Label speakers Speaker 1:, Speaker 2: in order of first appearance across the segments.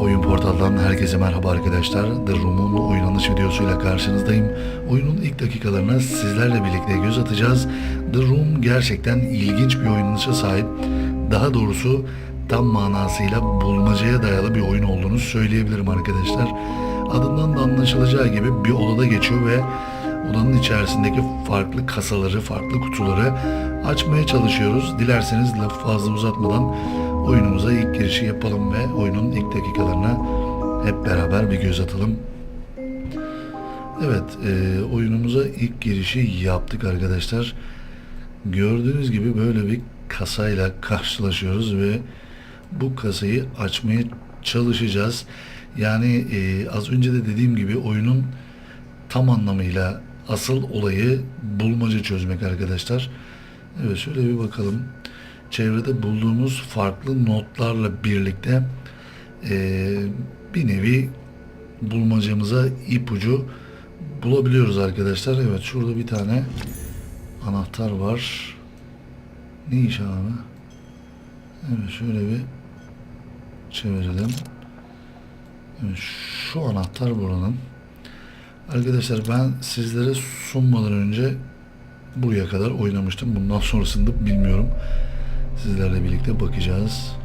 Speaker 1: Oyun portaldan herkese merhaba arkadaşlar. The Room'un oynanış videosuyla karşınızdayım. Oyunun ilk dakikalarına sizlerle birlikte göz atacağız. The Room gerçekten ilginç bir oynanışa sahip. Daha doğrusu tam manasıyla bulmacaya dayalı bir oyun olduğunu söyleyebilirim arkadaşlar. Adından da anlaşılacağı gibi bir odada geçiyor ve odanın içerisindeki farklı kasaları, farklı kutuları açmaya çalışıyoruz. Dilerseniz lafı fazla uzatmadan oyunumuza ilk girişi yapalım ve oyunun ilk dakikalarına hep beraber bir göz atalım. Evet, e, oyunumuza ilk girişi yaptık arkadaşlar. Gördüğünüz gibi böyle bir kasayla karşılaşıyoruz ve bu kasayı açmaya çalışacağız. Yani e, az önce de dediğim gibi oyunun tam anlamıyla asıl olayı bulmaca çözmek arkadaşlar. Evet şöyle bir bakalım. Çevrede bulduğumuz farklı notlarla birlikte eee, bir nevi bulmacamıza ipucu bulabiliyoruz arkadaşlar. Evet şurada bir tane anahtar var. Ne iş abi? Evet şöyle bir çevirelim. Evet, şu anahtar buranın. Arkadaşlar ben sizlere sunmadan önce buraya kadar oynamıştım. Bundan sonrasını da bilmiyorum. Sizlerle birlikte bakacağız.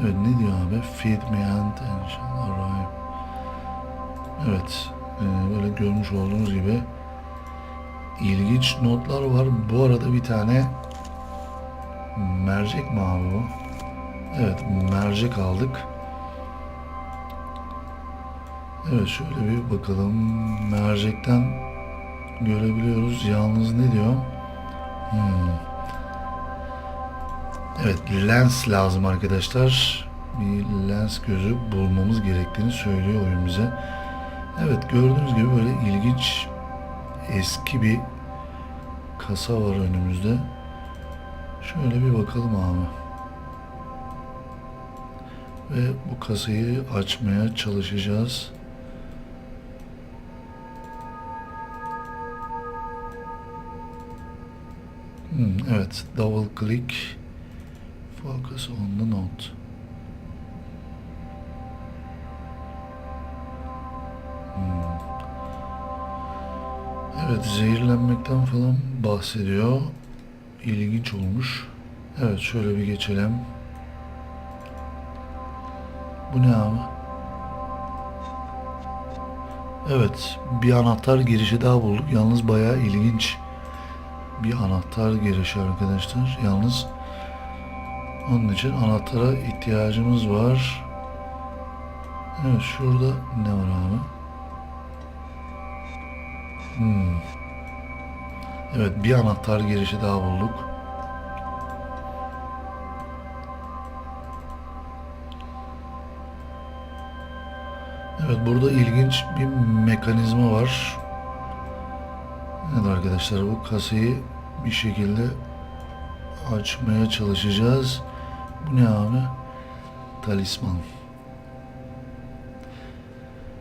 Speaker 1: Evet ne diyor abi? Feed me and shall arrive. Evet. e, böyle görmüş olduğunuz gibi ilginç notlar var. Bu arada bir tane mercek mi abi bu? Evet mercek aldık. Evet şöyle bir bakalım. Mercekten görebiliyoruz. Yalnız ne diyor? Hmm. Evet lens lazım arkadaşlar. Bir lens gözü bulmamız gerektiğini söylüyor oyun bize. Evet gördüğünüz gibi böyle ilginç eski bir kasa var önümüzde. Şöyle bir bakalım abi. Ve bu kasayı açmaya çalışacağız. Hmm, evet, double click focus on the note. Evet, zehirlenmekten falan bahsediyor. İlginç olmuş. Evet, şöyle bir geçelim. Bu ne abi? Evet, bir anahtar girişi daha bulduk. Yalnız bayağı ilginç bir anahtar girişi arkadaşlar. Yalnız onun için anahtara ihtiyacımız var. Evet şurada ne var abi? Hmm. Evet bir anahtar girişi daha bulduk. Evet burada ilginç bir mekanizma var. Evet arkadaşlar bu kasayı bir şekilde açmaya çalışacağız. Bu ne abi? Talisman.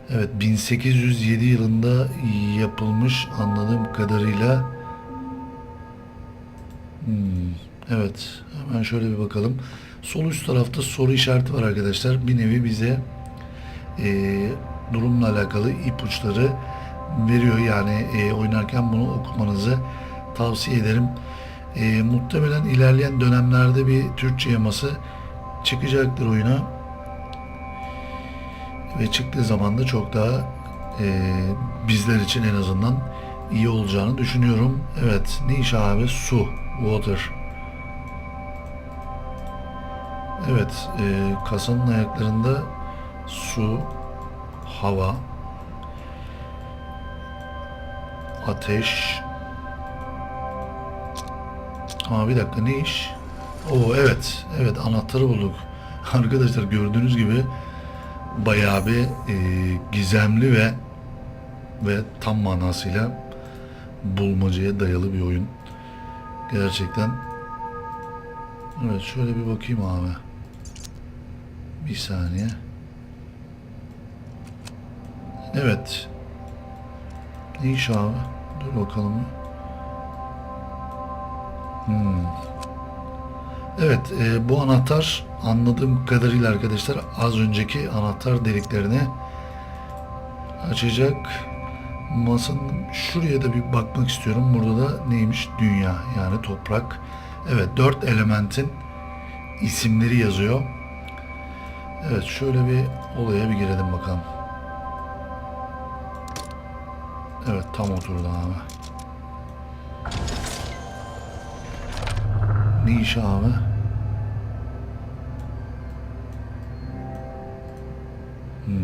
Speaker 1: Evet 1807 yılında yapılmış anladığım kadarıyla. Hmm, evet hemen şöyle bir bakalım. Sol üst tarafta soru işareti var arkadaşlar. Bir nevi bize eee durumla alakalı ipuçları veriyor. Yani e, oynarken bunu okumanızı tavsiye ederim. E, muhtemelen ilerleyen dönemlerde bir Türkçe yaması çıkacaktır oyuna. Ve çıktığı zaman da çok daha e, bizler için en azından iyi olacağını düşünüyorum. Evet, ne abi? Su, water. Evet, e, kasanın ayaklarında su, hava, ateş. Aa bir dakika ne iş? Oo evet, evet anahtarı bulduk. Arkadaşlar gördüğünüz gibi bayağı bir e, gizemli ve ve tam manasıyla bulmacaya dayalı bir oyun. Gerçekten. Evet şöyle bir bakayım abi. Bir saniye. Evet. Ne iş abi? Dur bakalım. Hmm. Evet, e, bu anahtar anladığım kadarıyla arkadaşlar az önceki anahtar deliklerini açacak. Masanın şuraya da bir bakmak istiyorum. Burada da neymiş? Dünya yani toprak. Evet, dört elementin isimleri yazıyor. Evet, şöyle bir olaya bir girelim bakalım. Evet, tam oturdu abi. Ne iş abi? Hmm.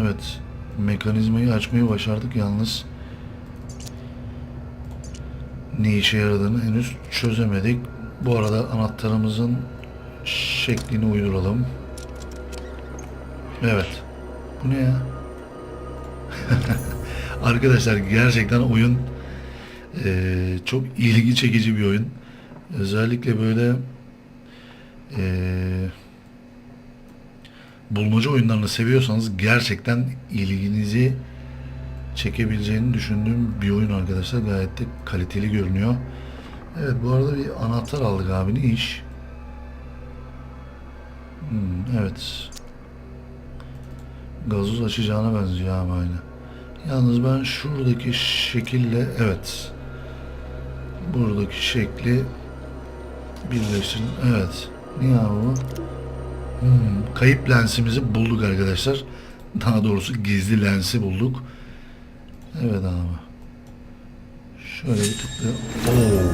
Speaker 1: Evet. Mekanizmayı açmayı başardık yalnız. Ne işe yaradığını henüz çözemedik. Bu arada anahtarımızın şeklini uyduralım. Evet. Bu ne ya? Arkadaşlar gerçekten oyun eee, çok ilgi çekici bir oyun. Özellikle böyle eee bulmaca oyunlarını seviyorsanız gerçekten ilginizi çekebileceğini düşündüğüm bir oyun arkadaşlar. Gayet de kaliteli görünüyor. Evet bu arada bir anahtar aldık abi. Ne iş? Hmm, evet. Gazoz açacağına benziyor abi aynı. Yalnız ben şuradaki şekille evet. Buradaki şekli birleştirdim. Evet. Niye abi bu? Hmm, kayıp lensimizi bulduk arkadaşlar. Daha doğrusu gizli lensi bulduk. Evet abi. Şöyle bir tıklayalım. Oo.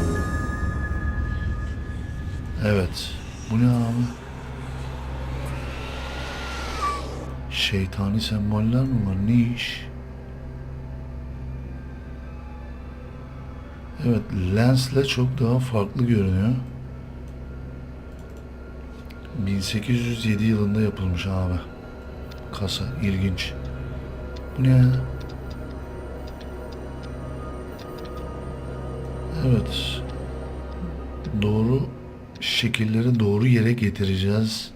Speaker 1: Evet. Bu ne abi? Şeytani semboller mi var? Ne iş? Evet, lensle çok daha farklı görünüyor. 1807 yılında yapılmış abi. Kasa ilginç. Bu ne? Evet. Doğru şekilleri doğru yere getireceğiz.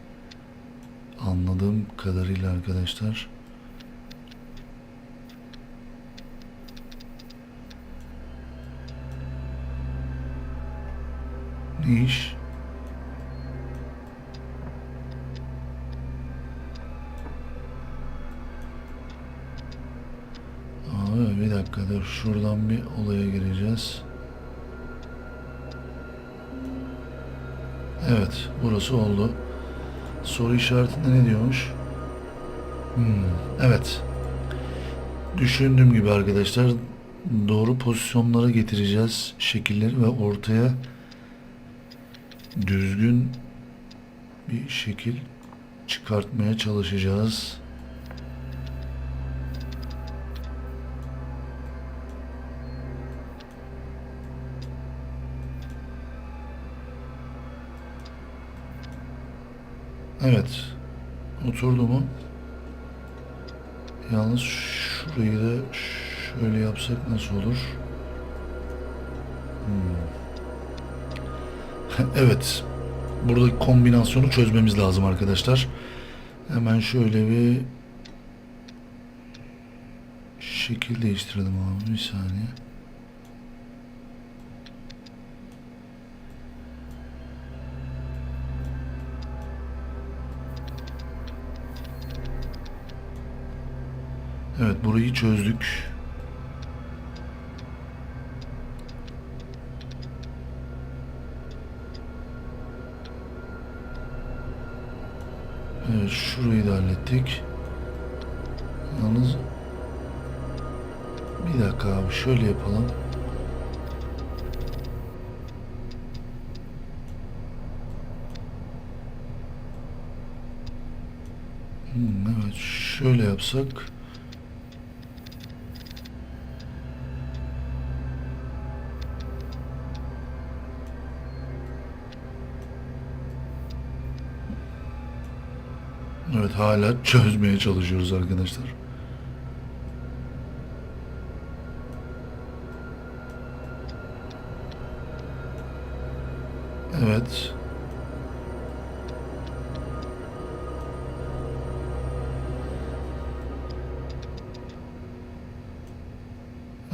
Speaker 1: Anladığım kadarıyla arkadaşlar. Ne iş? Abi bir dakika dur. Şuradan bir olaya gireceğiz. Evet. Burası oldu. Soru işaretinde ne diyormuş? Hmm, evet. Düşündüğüm gibi arkadaşlar doğru pozisyonlara getireceğiz şekilleri ve ortaya düzgün bir şekil çıkartmaya çalışacağız. Evet. Oturdu mu? Yalnız şurayı da şöyle yapsak nasıl olur? Hmm. evet. Buradaki kombinasyonu çözmemiz lazım arkadaşlar. Hemen şöyle bir şekil değiştirelim abi bir saniye. Burayı çözdük. Evet şurayı da hallettik. Yalnız bir dakika abi şöyle yapalım. Hmm, evet şöyle yapsak. Evet hala çözmeye çalışıyoruz arkadaşlar. Evet.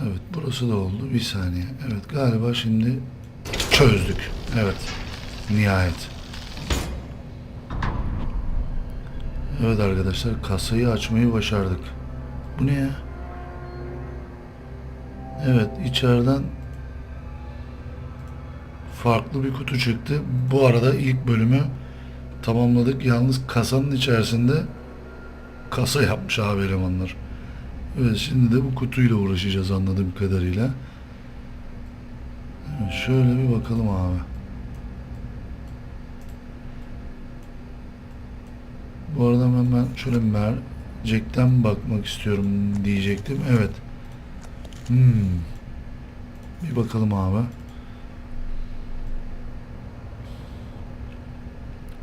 Speaker 1: Evet burası da oldu. Bir saniye. Evet galiba şimdi çözdük. Evet. Nihayet. Evet arkadaşlar kasayı açmayı başardık. Bu ne ya? Evet içeriden farklı bir kutu çıktı. Bu arada ilk bölümü tamamladık. Yalnız kasanın içerisinde kasa yapmış abi elemanlar. Evet şimdi de bu kutuyla uğraşacağız anladığım kadarıyla. Şöyle bir bakalım abi. Bu arada hemen şöyle mercekten bakmak istiyorum diyecektim. Evet. Hmm. Bir bakalım abi.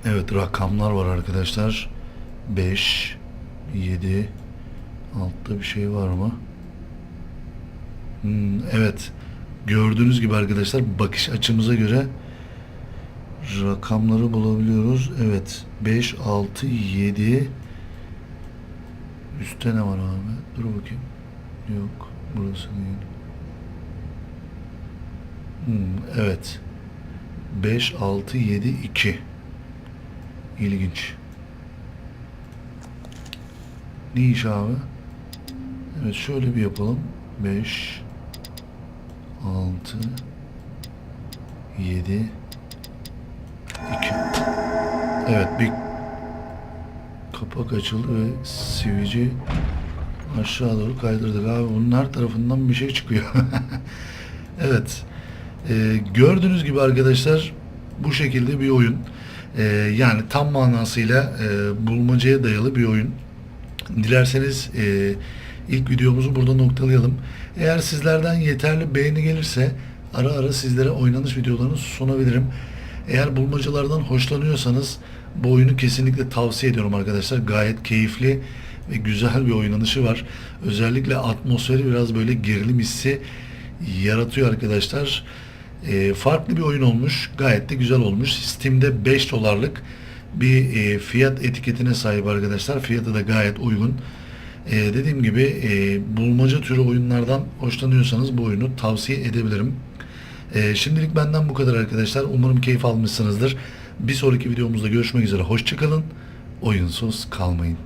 Speaker 1: Evet rakamlar var arkadaşlar. 5 7 Altta bir şey var mı? Hmm, evet. Gördüğünüz gibi arkadaşlar bakış açımıza göre rakamları bulabiliyoruz. Evet. 5 6 7 Üstte ne var abi? Dur bakayım. Yok. Burası değil. Hmm, evet. 5 6 7 2 İlginç. Ne iş abi? Evet şöyle bir yapalım. 5 6 7 2 Evet bir kapak açıldı ve sivici aşağı doğru kaydırdık abi bunun her tarafından bir şey çıkıyor. evet. Ee, gördüğünüz gibi arkadaşlar bu şekilde bir oyun. Ee, yani tam manasıyla e, bulmacaya dayalı bir oyun. Dilerseniz e, ilk videomuzu burada noktalayalım. Eğer sizlerden yeterli beğeni gelirse ara ara sizlere oynanış videolarını sunabilirim. Eğer bulmacalardan hoşlanıyorsanız bu oyunu kesinlikle tavsiye ediyorum arkadaşlar. Gayet keyifli ve güzel bir oynanışı var. Özellikle atmosferi biraz böyle gerilim hissi yaratıyor arkadaşlar. E, farklı bir oyun olmuş. Gayet de güzel olmuş. Steam'de 5 dolarlık bir e, fiyat etiketine sahip arkadaşlar. Fiyatı da gayet uygun. E, dediğim gibi e, bulmaca türü oyunlardan hoşlanıyorsanız bu oyunu tavsiye edebilirim. E, şimdilik benden bu kadar arkadaşlar. Umarım keyif almışsınızdır. Bir sonraki videomuzda görüşmek üzere. Hoşçakalın. Oyunsuz kalmayın.